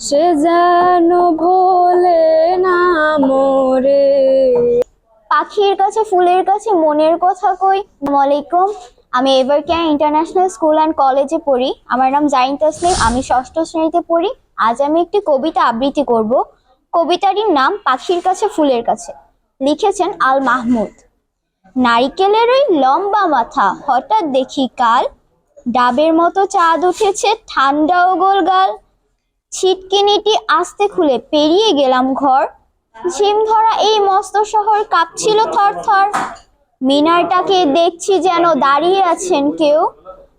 সে যেন ভোলে না মোরে। পাখির কাছে, ফুলের কাছে, মনের কথা কই। আলাইকুম। আমি এবার ক্যান ইন্টারন্যাশনাল স্কুল অ্যান্ড কলেজে পড়ি। আমার নাম জাইন তসলিম। আমি ষষ্ঠ শ্রেণীতে পড়ি। আজ আমি একটি কবিতা আবৃত্তি করব। কবিতাটির নাম পাখির কাছে, ফুলের কাছে। লিখেছেন আল মাহমুদ। নারিকেলের ওই লম্বা মাথা হঠাৎ দেখি কাল। ডাবের মতো চাঁদ উঠেছে, ঠান্ডা ও গোলগাল। ছিটকিনিটি আস্তে খুলে পেরিয়ে গেলাম ঘর। ঝিম ধরা এই মস্ত শহর কাঁপছিল থর থর। মিনারটাকে দেখছি যেন দাঁড়িয়ে আছেন কেউ।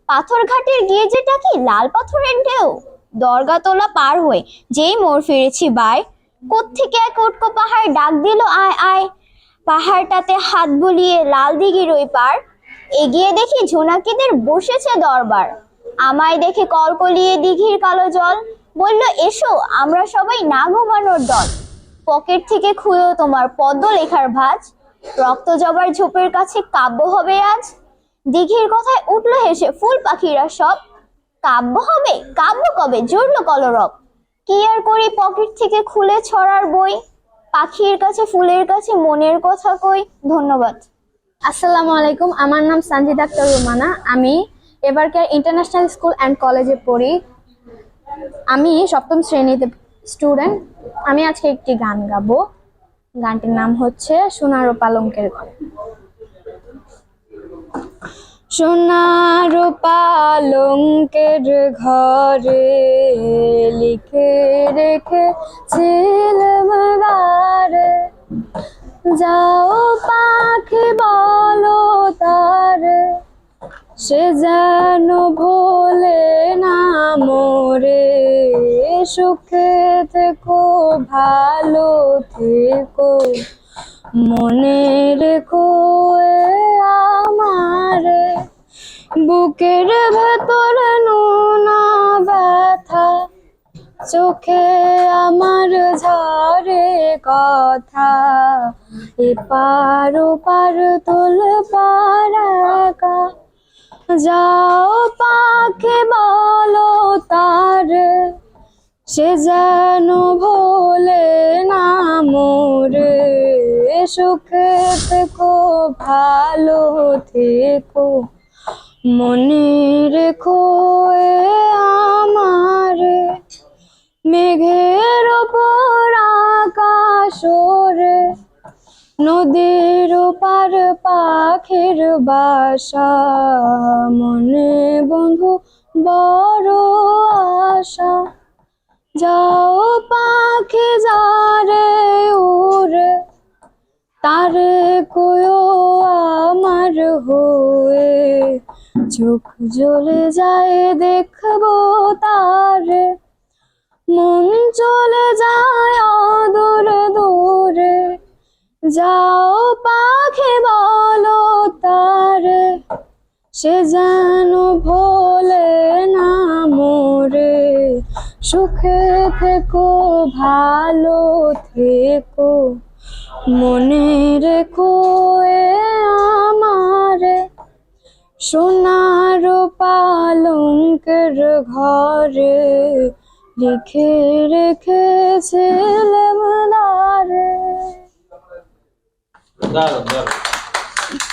পাথর ঘাটের গিয়ে যেটা কি লাল পাথরের ঢেউ? দরগা তোলা পার হয়ে যেই মোড় ফিরেছি বাই। কোত্থেকে এক উটকো পাহাড় ডাক দিল, আয় আয়। পাহাড়টাতে হাত বুলিয়ে লাল দিঘির ওই পার। এগিয়ে দেখি ঝোনাকিদের বসেছে দরবার। আমায় দেখে কলকলিয়ে দিঘির কালো জল। বলল, এসো, আমরা সবাই না ঘুমানোর দল। পকেট থেকে খুঁজো তোমার পদ্ম লেখার ভাঁজ। রক্ত জবার ঝোপের কাছে কাব্য হবে আজ। দিঘির কথায় উঠল হেসে ফুল পাখিরা সব। কাব্য হবে? কাব্য কবে? জুড়লো কলরব। কি আর করি পকেট থেকে খুলে ছড়ার বই? পাখির কাছে, ফুলের কাছে, মনের কথা কই? ধন্যবাদ। আসসালামু আলাইকুম, আমার নাম সঞ্জিদ আক্তার রুমানা। আমি এবারকার ইন্টারন্যাশনাল স্কুল অ্যান্ড কলেজে পড়ি। আমি সপ্তম শ্রেণীতে স্টুডেন্ট আমি আজকে একটি গান গাবো। গানটির নাম হচ্ছে সোনার ও পালঙ্কের ঘর। সোনার পালঙ্কের ঘরে লিখে রেখেছিলাম গারে যাও পাখি, বলো তার, সে যেন ভোলে মোরে সুখে থেকো, ভালো থেকো। মনে রেখো আমার, বুকের ভেতর নুনা ব্যথা। চোখে আমার ঝরে কথা, এপার ওপার তোল পারাকা যাও পাখি বলো সে যেন ভোলে না মোরে। সুখে থেকো ভালো থেকো। মনে রেখো আমার, মেঘের ওপর আকাশ ওরে। নদীর পার পাখির বাসা। তারে কোয়ো আমার হয়ে চোখ জ্বলে যায় দেখব তারে। মন চলে যায় দূরে দূরে। যাও পাখি বলো তার, সে যেন ভোলে না মোরে। সুখে থেকো, ভালো থেকো। মনে রেখো আমার সোনার পালঙ্কের ঘরে লিখে রেখেছিলাম দারে দারুণ দারুণ।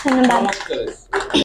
ধন্যবাদ।